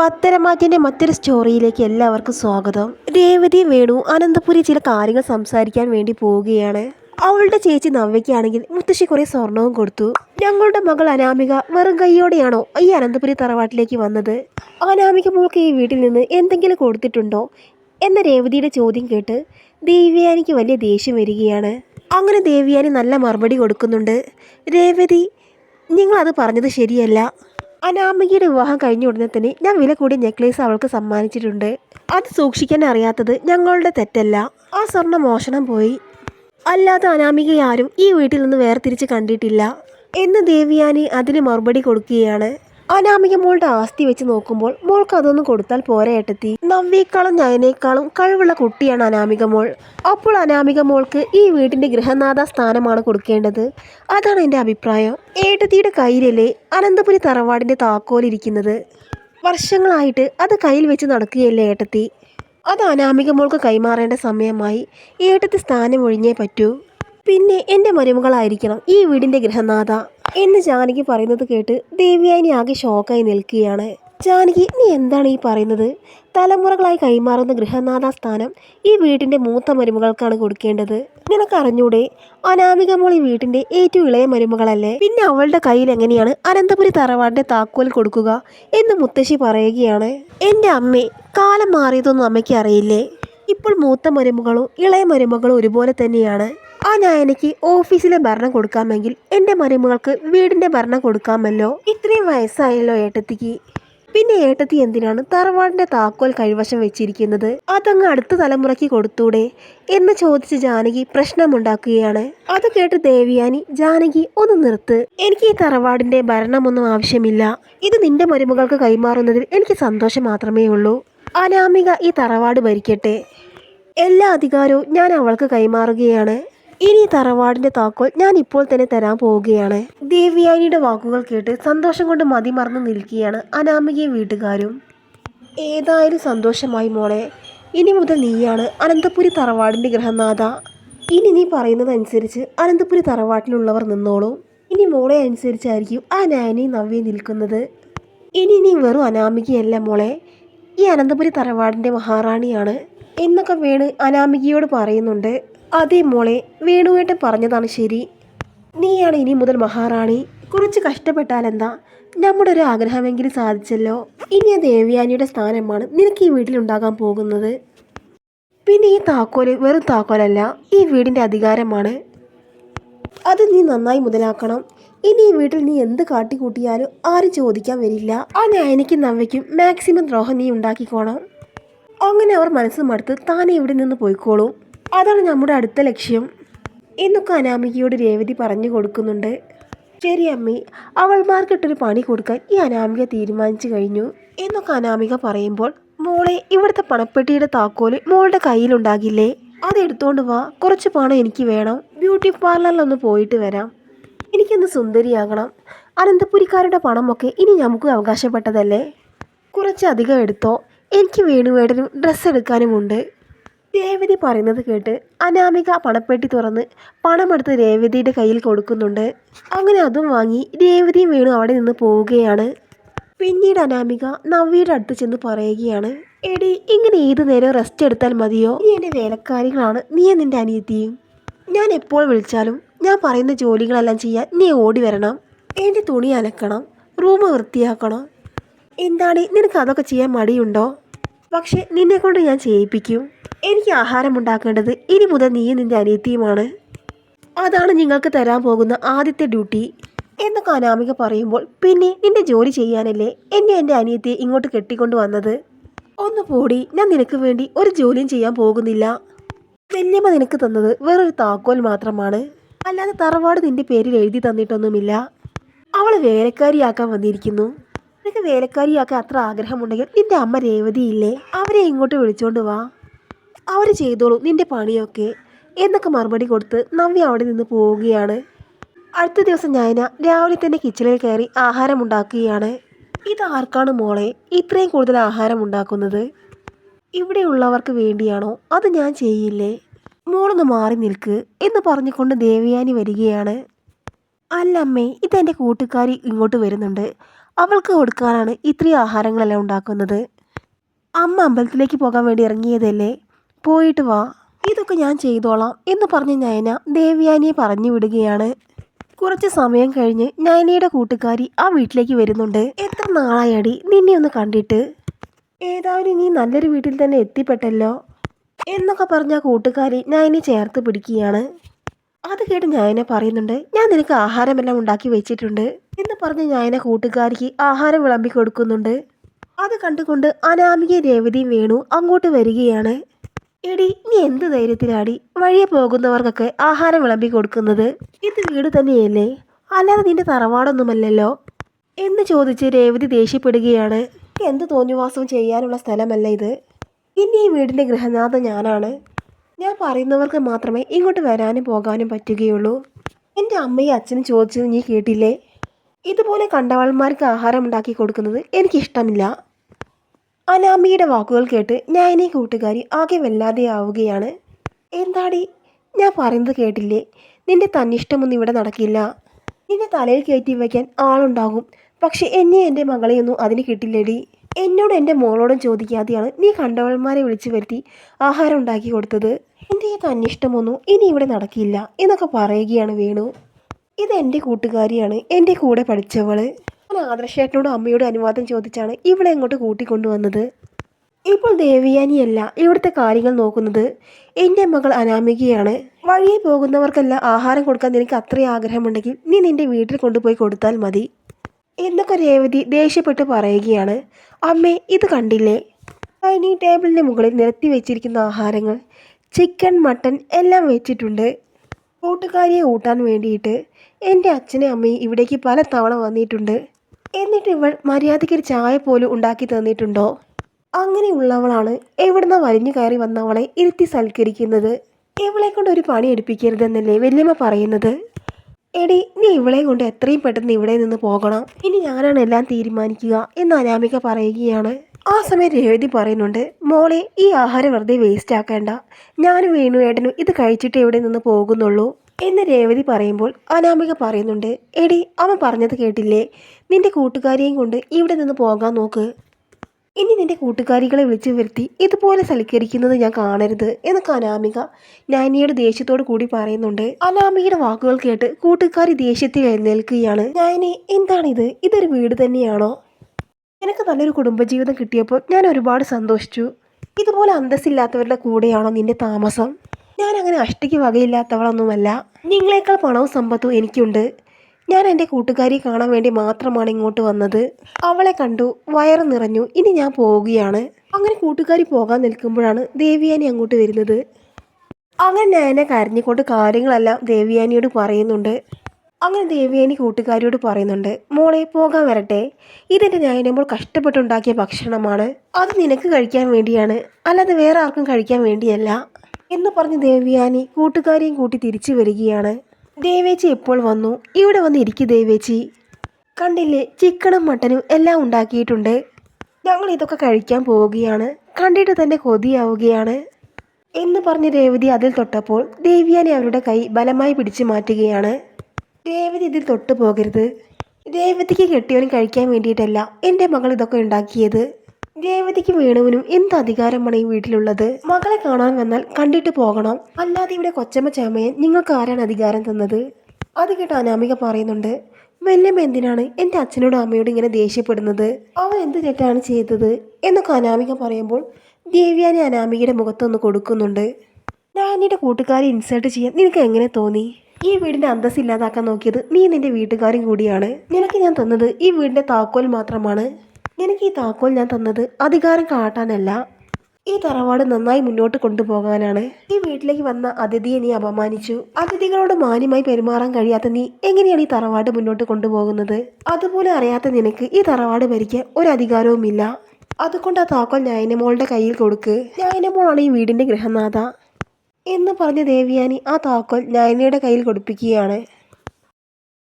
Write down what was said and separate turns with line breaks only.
പത്തരമാറ്റിന്റെ മറ്റൊരു സ്റ്റോറിയിലേക്ക് എല്ലാവർക്കും സ്വാഗതം. രേവതി വേണു അനന്തപുരി ചില കാര്യങ്ങൾ സംസാരിക്കാൻ വേണ്ടി പോവുകയാണ്. അവളുടെ ചേച്ചി നവ്യയ്ക്കാണെങ്കിൽ മുത്തശ്ശി കുറേ സ്വർണവും കൊടുത്തു. ഞങ്ങളുടെ മകൾ അനാമിക വെറും കൈയോടെയാണോ ഈ അനന്തപുരി തറവാട്ടിലേക്ക് വന്നത്? അനാമിക മോൾക്ക് ഈ വീട്ടിൽ നിന്ന് എന്തെങ്കിലും കൊടുത്തിട്ടുണ്ടോ? എന്ന രേവതിയുടെ ചോദ്യം കേട്ട് ദേവ്യാനിക്ക് വലിയ ദേഷ്യം വരികയാണ്. അങ്ങനെ ദേവ്യാനി നല്ല മറുപടി കൊടുക്കുന്നുണ്ട്. രേവതി നിങ്ങളത് പറഞ്ഞത് ശരിയല്ല. അനാമികയുടെ വിവാഹം കഴിഞ്ഞ ഉടനെ തന്നെ ഞാൻ വില കൂടിയ നെക്ലേസ് അവൾക്ക് സമ്മാനിച്ചിട്ടുണ്ട്. അത് സൂക്ഷിക്കാൻ അറിയാത്തത് ഞങ്ങളുടെ തെറ്റല്ല. ആ സ്വർണ മോഷണം പോയി. അല്ലാതെ അനാമികയെ ആരും ഈ വീട്ടിൽ നിന്ന് വേർതിരിച്ച് കണ്ടിട്ടില്ല. എന്ന് ദേവിയാനി അതിന് മറുപടി കൊടുക്കുകയാണ്. അനാമിക മോളുടെ ആസ്തി വെച്ച് നോക്കുമ്പോൾ മോൾക്ക് അതൊന്നും കൊടുത്താൽ പോരെ ഏട്ടത്തി. നവ്യേക്കാളും ഞാനേക്കാളും കഴിവുള്ള കുട്ടിയാണ് അനാമിക മോൾ. അപ്പോൾ അനാമിക മോൾക്ക് ഈ വീടിന്റെ ഗൃഹനാഥ സ്ഥാനമാണ് കൊടുക്കേണ്ടത്. അതാണ് എന്റെ അഭിപ്രായം. ഏട്ടത്തിയുടെ കയ്യിലല്ലേ അനന്തപുരി തറവാടിന്റെ താക്കോലിരിക്കുന്നത് വർഷങ്ങളായിട്ട് അത് കയ്യിൽ വെച്ച് നടക്കുകയല്ലേ ഏട്ടത്തി. അത് അനാമിക മോൾക്ക് കൈമാറേണ്ട സമയമായി. ഏട്ടത്തി സ്ഥാനം ഒഴിഞ്ഞേ പറ്റൂ. പിന്നെ എന്റെ മരുമകളായിരിക്കണം ഈ വീടിന്റെ ഗൃഹനാഥ എന്ന് ജാനകി പറയുന്നത് കേട്ട് ദേവ്യാനി ആകെ ഷോക്കായി നിൽക്കുകയാണ്. ജാനകി നീ എന്താണ് ഈ പറയുന്നത്? തലമുറകളായി കൈമാറുന്ന ഗൃഹനാഥ സ്ഥാനം ഈ വീട്ടിന്റെ മൂത്ത മരുമകൾക്കാണ് കൊടുക്കേണ്ടത്. നിനക്കറിഞ്ഞൂടെ അനാമിക മോൾ ഈ വീട്ടിന്റെ ഏറ്റവും ഇളയ മരുമകളല്ലേ? പിന്നെ അവളുടെ കയ്യിൽ എങ്ങനെയാണ് അനന്തപുരി തറവാടിന്റെ താക്കോൽ കൊടുക്കുക എന്ന് മുത്തശ്ശി പറയുകയാണ്. എന്റെ അമ്മേ കാലം മാറിയതൊന്നും അമ്മയ്ക്ക് അറിയില്ലേ? ഇപ്പോൾ മൂത്ത മരുമകളും ഇളയ മരുമകളും ഒരുപോലെ തന്നെയാണ്. ആ നായനയ്ക്ക് ഓഫീസിലെ ഭരണം കൊടുക്കാമെങ്കിൽ എന്റെ മരുമകൾക്ക് വീടിന്റെ ഭരണം കൊടുക്കാമല്ലോ. ഇത്രയും വയസ്സായല്ലോ ഏട്ടത്തിക്ക്. പിന്നെ ഏട്ടത്തി എന്തിനാണ് തറവാടിന്റെ താക്കോൽ കൈവശം വെച്ചിരിക്കുന്നത്? അതങ്ങ് അടുത്ത തലമുറയ്ക്ക് കൊടുത്തൂടെ? എന്ന് ചോദിച്ച് ജാനകി പ്രശ്നമുണ്ടാക്കുകയാണ്. അത് കേട്ട് ദേവിയാനി ജാനകി ഒന്ന് നിർത്ത്. എനിക്ക് ഈ തറവാടിന്റെ ഭരണമൊന്നും ആവശ്യമില്ല. ഇത് നിന്റെ മരുമകൾക്ക് കൈമാറുന്നതിൽ എനിക്ക് സന്തോഷം മാത്രമേ ഉള്ളൂ. അനാമിക ഈ തറവാട് ഭരിക്കട്ടെ. എല്ലാ അധികാരവും ഞാൻ അവൾക്ക് കൈമാറുകയാണ്. ഇനി തറവാടിന്റെ താക്കോൽ ഞാൻ ഇപ്പോൾ തന്നെ തരാൻ പോവുകയാണ്. ദേവിയാനിയുടെ വാക്കുകൾ കേട്ട് സന്തോഷം കൊണ്ട് മതിമറന്ന് നിൽക്കുകയാണ് അനാമികയും വീട്ടുകാരും. ഏതായാലും സന്തോഷമായി മോളെ. ഇനി മുതൽ നീയാണ് അനന്തപുരി തറവാടിന്റെ ഗൃഹനാഥ. ഇനി നീ പറയുന്നതനുസരിച്ച് അനന്തപുരി തറവാട്ടിലുള്ളവർ നിന്നോളൂ. ഇനി മോളെ അനുസരിച്ചായിരിക്കും ആ നാനി നവ്യ നിൽക്കുന്നത്. ഇനി നീ വെറും അനാമികയല്ല മോളെ. ഈ അനന്തപുരി തറവാടിന്റെ മഹാറാണിയാണ് എന്നൊക്കെ വേണ് അനാമികയോട് പറയുന്നുണ്ട്. അതെ മോളെ വേണുവേട്ടൻ പറഞ്ഞതാണ് ശരി. നീയാണ് ഇനി മുതൽ മഹാറാണി. കുറച്ച് കഷ്ടപ്പെട്ടാലെന്താ? നമ്മുടെ ഒരു ആഗ്രഹമെങ്കിലും സാധിച്ചല്ലോ. ഇനി ആ ദേവ്യാനിയുടെ സ്ഥാനമാണ് നിനക്ക് ഈ വീട്ടിലുണ്ടാകാൻ പോകുന്നത്. പിന്നെ ഈ താക്കോൽ വെറും താക്കോലല്ല ഈ വീടിന്റെ അധികാരമാണ്. അത് നീ നന്നായി മുതലാക്കണം. ഇനി ഈ വീട്ടിൽ നീ എന്ത് കാട്ടിക്കൂട്ടിയാലും ആരും ചോദിക്കാൻ വരില്ല. ആ നയനയ്ക്കും നവയ്ക്കും മാക്സിമം ദ്രോഹം നീ ഉണ്ടാക്കിക്കോണം. അങ്ങനെ അവർ മനസ്സ് മടുത്ത് താനെ ഇവിടെ നിന്ന് പോയിക്കോളും. അതാണ് നമ്മുടെ അടുത്ത ലക്ഷ്യം. എന്നൊക്കെ അനാമികയോട് രേവതി പറഞ്ഞു കൊടുക്കുന്നുണ്ട്. ശരി അമ്മേ അവൾമാർക്കിട്ടൊരു പണി കൊടുക്കാൻ ഈ അനാമിക തീരുമാനിച്ചു കഴിഞ്ഞു. എന്നൊക്കെ അനാമിക പറയുമ്പോൾ മോളെ ഇവിടുത്തെ പണപ്പെട്ടിയുടെ താക്കോൽ മോളുടെ കയ്യിലുണ്ടാകില്ലേ? അതെടുത്തോണ്ട് വാ കുറച്ച് പണം എനിക്ക് വേണം. ബ്യൂട്ടി പാർലറിലൊന്ന് പോയിട്ട് വരാം. എനിക്കൊന്ന് സുന്ദരിയാകണം. അനന്തപുരിക്കാരുടെ പണമൊക്കെ ഇനി നമുക്ക് അവകാശപ്പെട്ടതല്ലേ? കുറച്ചധികം എടുത്തോ. എനിക്ക് വേണുവേടനും ഡ്രസ്സ് എടുക്കാനുമുണ്ട്. രേവതി പറയുന്നത് കേട്ട് അനാമിക പണപ്പെട്ടി തുറന്ന് പണമെടുത്ത് രേവതിയുടെ കയ്യിൽ കൊടുക്കുന്നുണ്ട്. അങ്ങനെ അതും വാങ്ങി രേവതിയും വീണു അവിടെ നിന്ന് പോവുകയാണ്. പിന്നീട് അനാമിക നവ്യയുടെ അടുത്ത് ചെന്ന് പറയുകയാണ് എടി ഇങ്ങനെ ഏതു നേരം റെസ്റ്റ് എടുത്താൽ മതിയോ? നീ എന്റെ വേലക്കാരികളാണ്. നീ നിന്റെ അനിയത്തിയും. ഞാൻ എപ്പോൾ വിളിച്ചാലും ഞാൻ പറയുന്ന ജോലികളെല്ലാം ചെയ്യാൻ നീ ഓടി വരണം. എന്റെ തുണി അലക്കണം റൂം വൃത്തിയാക്കണം. എന്താണ്? നിനക്ക് അതൊക്കെ ചെയ്യാൻ മടിയുണ്ടോ? പക്ഷെ നിന്നെക്കൊണ്ട് ഞാൻ ചെയ്യിപ്പിക്കും. എനിക്ക് ആഹാരം ഉണ്ടാക്കേണ്ടത് ഇനി മുതൽ നീയും നിന്റെ അനിയത്തിയുമാണ്. അതാണ് നിങ്ങൾക്ക് തരാൻ പോകുന്ന ആദ്യത്തെ ഡ്യൂട്ടി എന്നൊക്കെ അനാമിക പറയുമ്പോൾ പിന്നെ നിന്റെ ജോലി ചെയ്യാനല്ലേ എന്നെ എന്റെ അനിയത്തിയെ ഇങ്ങോട്ട് കെട്ടിക്കൊണ്ട് വന്നത്? ഒന്ന് പോടി ഞാൻ നിനക്ക് വേണ്ടി ഒരു ജോലിയും ചെയ്യാൻ പോകുന്നില്ല. വല്യമ്മ നിനക്ക് തന്നത് വേറൊരു താക്കോൽ മാത്രമാണ്. അല്ലാതെ തറവാട് നിന്റെ പേരിൽ എഴുതി തന്നിട്ടൊന്നുമില്ല. അവൾ വേലക്കാരിയാക്കാൻ വന്നിരിക്കുന്നു. നിനക്ക് വേലക്കാരിയാക്കാൻ അത്ര ആഗ്രഹമുണ്ടെങ്കിൽ നിന്റെ അമ്മ രേവതിയില്ലേ? അവരെ ഇങ്ങോട്ട് വിളിച്ചോണ്ട് വാ. അവർ ചെയ്തോളൂ നിന്റെ പണിയൊക്കെ. എന്നൊക്കെ മറുപടി കൊടുത്ത് നവ്യ അവിടെ നിന്ന് പോവുകയാണ്. അടുത്ത ദിവസം ഞായന രാവിലെ തന്നെ കിച്ചണിൽ കയറി ആഹാരം ഉണ്ടാക്കുകയാണ് ഇത് ആർക്കാണ് മോളെ ഇത്രയും കൂടുതൽ ആഹാരം ഉണ്ടാക്കുന്നത് ഇവിടെയുള്ളവർക്ക് വേണ്ടിയാണോ? അത് ഞാൻ ചെയ്യില്ലേ? മോളൊന്ന് മാറി നിൽക്ക് എന്ന് പറഞ്ഞുകൊണ്ട് ദേവയാനി വരികയാണ്. അല്ലമ്മേ ഇതെന്റെ കൂട്ടുകാരി ഇങ്ങോട്ട് വരുന്നുണ്ട്. അവൾക്ക് കൊടുക്കാനാണ് ഇത്രയും ആഹാരങ്ങളെല്ലാം ഉണ്ടാക്കുന്നത്. അമ്മ അമ്പലത്തിലേക്ക് പോകാൻ വേണ്ടി ഇറങ്ങിയതല്ലേ? പോയിട്ട് വാ. ഇതൊക്കെ ഞാൻ ചെയ്തോളാം എന്ന് പറഞ്ഞ് നയന ദേവ്യാനിയെ പറഞ്ഞു വിടുകയാണ്. കുറച്ച് സമയം കഴിഞ്ഞ് നയനയുടെ കൂട്ടുകാരി ആ വീട്ടിലേക്ക് വരുന്നുണ്ട്. എത്ര നാളായടി നിന്നെ ഒന്ന് കണ്ടിട്ട്? ഏതായാലും നീ നല്ലൊരു വീട്ടിൽ തന്നെ എത്തിപ്പെട്ടല്ലോ എന്നൊക്കെ പറഞ്ഞ കൂട്ടുകാരി നയനെ ചേർത്ത് പിടിക്കുകയാണ്. അത് കേട്ട് നയന പറയുന്നുണ്ട് ഞാൻ നിനക്ക് ആഹാരമെല്ലാം ഉണ്ടാക്കി വെച്ചിട്ടുണ്ട് എന്ന് പറഞ്ഞ് നയന കൂട്ടുകാരിക്ക് ആഹാരം വിളമ്പി കൊടുക്കുന്നുണ്ട്. അത് കണ്ടുകൊണ്ട് അനാമിക രേവതി വേണു അങ്ങോട്ട് വരികയാണ്. എടി നീ എന്ത് ധൈര്യത്തിലാടി? വഴിയെ പോകുന്നവർക്കൊക്കെ ആഹാരം വിളമ്പി കൊടുക്കുന്നത്. ഇത് വീട് തന്നെയല്ലേ? അല്ലാതെ നിന്റെ തറവാടൊന്നുമല്ലല്ലോ? എന്ന് ചോദിച്ച് രേവതി ദേഷ്യപ്പെടുകയാണ്. എന്ത് തോന്നിവാസവും ചെയ്യാനുള്ള സ്ഥലമല്ല ഇത്. ഇനി ഈ വീടിന്റെ ഗൃഹനാഥ ഞാനാണ്. ഞാൻ പറയുന്നവർക്ക് മാത്രമേ ഇങ്ങോട്ട് വരാനും പോകാനും പറ്റുകയുള്ളൂ. എന്റെ അമ്മയും അച്ഛനും ചോദിച്ചത് നീ കേട്ടില്ലേ? ഇതുപോലെ കണ്ടവാൾമാർക്ക് ആഹാരം ഉണ്ടാക്കി കൊടുക്കുന്നത് എനിക്കിഷ്ടമില്ല. അനാമിയുടെ വാക്കുകൾ കേട്ട് ഞാൻ ഞാനീ കൂട്ടുകാരി ആകെ വല്ലാതെയാവുകയാണ്. എന്താടി? ഞാൻ പറയുന്നത് കേട്ടില്ലേ? നിന്റെ തന്നിഷ്ടമൊന്നും ഇവിടെ നടക്കില്ല. നിന്നെ തലയിൽ കയറ്റി വയ്ക്കാൻ ആളുണ്ടാകും. പക്ഷെ എന്നെ എന്റെ മകളെയൊന്നും അതിന് കിട്ടില്ലടി. എന്നോട് എന്റെ മോളോടും ചോദിക്കാതെയാണ് നീ കണ്ടവന്മാരെ വിളിച്ചു വരുത്തി ആഹാരം ഉണ്ടാക്കി കൊടുത്തത്. എന്റെ ഈ തന്നിഷ്ടമൊന്നും ഇനി ഇവിടെ നടക്കില്ല എന്നൊക്കെ പറയുകയാണ് വേണു. ഇത് എന്റെ കൂട്ടുകാരിയാണ് എന്റെ കൂടെ പഠിച്ചവൾ. ഞാൻ ആദർശേട്ടനോടും അമ്മയോടും അനുവാദം ചോദിച്ചാണ് ഇവളെ ഇങ്ങോട്ട് കൂട്ടിക്കൊണ്ടുവന്നത്. ഇപ്പോൾ ദേവിയാനിയല്ല ഇവിടുത്തെ കാര്യങ്ങൾ നോക്കുന്നത്. എന്റെ മകൾ അനാമികയാണ്. വഴിയെ പോകുന്നവർക്കെല്ലാം ആഹാരം കൊടുക്കാൻ നിനക്ക് അത്രയും ആഗ്രഹമുണ്ടെങ്കിൽ നീ നിന്റെ വീട്ടിൽ കൊണ്ടുപോയി കൊടുത്താൽ മതി. എന്നൊക്കെ രേവതി ദേഷ്യപ്പെട്ട് പറയുകയാണ്. അമ്മേ ഇത് കണ്ടില്ലേ? ഡൈനിങ് ടേബിളിന്റെ മുകളിൽ നിരത്തി വെച്ചിരിക്കുന്ന ആഹാരങ്ങൾ ചിക്കൻ മട്ടൻ എല്ലാം വെച്ചിട്ടുണ്ട്. കൂട്ടുകാരിയെ ഊട്ടാൻ വേണ്ടിയിട്ട് എന്റെ അച്ഛനും അമ്മയും ഇവിടേക്ക് പല തവണ വന്നിട്ടുണ്ട്. എന്നിട്ട് ഇവൾ മര്യാദയ്ക്ക് ഒരു ചായ പോലും ഉണ്ടാക്കി തന്നിട്ടുണ്ടോ? അങ്ങനെയുള്ളവളാണ് എവിടുന്ന വലിഞ്ഞു കയറി വന്നവളെ ഇരുത്തി സൽക്കരിക്കുന്നത്. ഇവളെ കൊണ്ട് ഒരു പണി എടുപ്പിക്കരുതെന്നല്ലേ വല്യമ്മ പറയുന്നത്? എടി നീ ഇവളെ കൊണ്ട് എത്രയും പെട്ടെന്ന് ഇവിടെ നിന്ന് പോകണം. ഇനി ഞാനാണ് എല്ലാം തീരുമാനിക്കുക എന്ന് അനാമിക പറയുകയാണ്. ആ സമയം രേവതി പറയുന്നുണ്ട് മോളെ ഈ ആഹാരം വെറുതെ വേസ്റ്റ് ആക്കേണ്ട. ഞാനും വേണു ഏട്ടനും ഇത് കഴിച്ചിട്ട് എവിടെ നിന്ന് പോകുന്നുള്ളൂ. എന്ന് രേവതി പറയുമ്പോൾ അനാമിക പറയുന്നുണ്ട് എടി അവൻ പറഞ്ഞത് കേട്ടില്ലേ? നിന്റെ കൂട്ടുകാരിയെയും കൊണ്ട് ഇവിടെ നിന്ന് പോകാൻ നോക്ക്. ഇനി നിന്റെ കൂട്ടുകാരികളെ വിളിച്ചു വരുത്തി ഇതുപോലെ സൽക്കരിക്കുന്നത് ഞാൻ കാണരുത് എന്നൊക്കെ അനാമിക നാനിയുടെ ദേഷ്യത്തോട് കൂടി പറയുന്നുണ്ട്. അനാമികയുടെ വാക്കുകൾ കേട്ട് കൂട്ടുകാരി ദേഷ്യത്തിൽ എഴുന്നേൽക്കുകയാണ്. ഞാനെ എന്താണിത്? ഇതൊരു വീട് തന്നെയാണോ? എനിക്ക് നല്ലൊരു കുടുംബജീവിതം കിട്ടിയപ്പോൾ ഞാൻ ഒരുപാട് സന്തോഷിച്ചു. ഇതുപോലെ അന്തസ്സില്ലാത്തവരുടെ കൂടെയാണോ നിന്റെ താമസം? ഞാൻ അങ്ങനെ അഷ്ടയ്ക്ക് വകയില്ലാത്തവളൊന്നുമല്ല. നിങ്ങളെക്കാൾ പണവും സമ്പത്തും എനിക്കുണ്ട്. ഞാൻ എന്റെ കൂട്ടുകാരിയെ കാണാൻ വേണ്ടി മാത്രമാണ് ഇങ്ങോട്ട് വന്നത്. അവളെ കണ്ടു വയറ് നിറഞ്ഞു ഇനി ഞാൻ പോവുകയാണ്. അങ്ങനെ കൂട്ടുകാരി പോകാൻ നിൽക്കുമ്പോഴാണ് ദേവിയാനി അങ്ങോട്ട് വരുന്നത്. അങ്ങനെ ഞാനെ കരഞ്ഞിക്കൊണ്ട് കാര്യങ്ങളെല്ലാം ദേവിയാനിയോട് പറയുന്നുണ്ട്. അങ്ങനെ ദേവിയാനി കൂട്ടുകാരിയോട് പറയുന്നുണ്ട് മോളെ പോകാൻ വരട്ടെ. ഇതെന്റെ നയനമ്പോൾ കഷ്ടപ്പെട്ടുണ്ടാക്കിയ ഭക്ഷണമാണ്. അത് നിനക്ക് കഴിക്കാൻ വേണ്ടിയാണ്. അല്ലാതെ വേറെ ആർക്കും കഴിക്കാൻ വേണ്ടിയല്ല. എന്ന് പറഞ്ഞ് ദേവ്യാനി കൂട്ടുകാരെയും കൂട്ടി തിരിച്ചു വരികയാണ്. ദേവേച്ചി എപ്പോൾ വന്നു? ഇവിടെ വന്ന് ഇരിക്കു ദേവേച്ചി. കണ്ടില്ലേ ചിക്കനും മട്ടനും എല്ലാം ഉണ്ടാക്കിയിട്ടുണ്ട്. ഞങ്ങൾ ഇതൊക്കെ കഴിക്കാൻ പോവുകയാണ്. കണ്ടിട്ട് തന്നെ കൊതിയാവുകയാണ്. എന്ന് പറഞ്ഞ് രേവതി അതിൽ തൊട്ടപ്പോൾ ദേവ്യാനി അവരുടെ കൈ ബലമായി പിടിച്ചു മാറ്റുകയാണ്. രേവതി ഇതിൽ തൊട്ടു പോകരുത് രേവതിക്ക് കെട്ടിയവനും കഴിക്കാൻ വേണ്ടിയിട്ടല്ല എന്റെ മകൾ ഇതൊക്കെ ഉണ്ടാക്കിയത്. രേവതിക്ക് വേണുവിനും എന്ത് അധികാരമാണ് ഈ വീട്ടിലുള്ളത്? മകളെ കാണാൻ വന്നാൽ കണ്ടിട്ട് പോകണം. അല്ലാതെ ഇവിടെ കൊച്ചമ്മ ചാമയൻ നിങ്ങൾക്ക് ആരാണ് അധികാരം തന്നത്? അത് കേട്ട് അനാമിക പറയുന്നുണ്ട് വല്യമ്മ എന്തിനാണ് എന്റെ അച്ഛനോടും അമ്മയോടും ഇങ്ങനെ ദേഷ്യപ്പെടുന്നത്? അവൻ എന്ത് തെറ്റാണ് ചെയ്തത്? എന്നൊക്കെ അനാമിക പറയുമ്പോൾ ദേവ്യാനി അനാമികയുടെ മുഖത്തൊന്ന് കൊടുക്കുന്നുണ്ട്. ഞാനിയുടെ കൂട്ടുകാരെ ഇൻസൾട്ട് ചെയ്യാൻ നിനക്ക് എങ്ങനെ തോന്നി? ഈ വീടിന്റെ അന്തസ് ഇല്ലാതാക്കാൻ നോക്കിയത് നീ നിന്റെ വീട്ടുകാരും കൂടിയാണ്. നിനക്ക് ഞാൻ തന്നത് ഈ വീടിന്റെ താക്കോൽ മാത്രമാണ്. നിനക്ക് ഈ താക്കോൽ ഞാൻ തന്നത് അധികാരം കാട്ടാനല്ല. ഈ തറവാട് നന്നായി മുന്നോട്ട് കൊണ്ടുപോകാനാണ്. ഈ വീട്ടിലേക്ക് വന്ന അതിഥിയെ നീ അപമാനിച്ചു. അതിഥികളോട് മാന്യമായി പെരുമാറാൻ കഴിയാത്ത നീ എങ്ങനെയാണ് ഈ തറവാട് മുന്നോട്ട് കൊണ്ടുപോകുന്നത്? അതുപോലെ അറിയാത്ത നിനക്ക് ഈ തറവാട് ഭരിക്കാൻ ഒരു അധികാരവുമില്ല. അതുകൊണ്ട് ആ താക്കോൽ നയനമോളുടെ കയ്യിൽ കൊടുക്ക്. ന്യായനമോളാണ് ഈ വീടിന്റെ ഗൃഹനാഥ. എന്ന് പറഞ്ഞ ദേവിയാനി ആ താക്കോൽ നയനയുടെ കയ്യിൽ കൊടുപ്പിക്കുകയാണ്.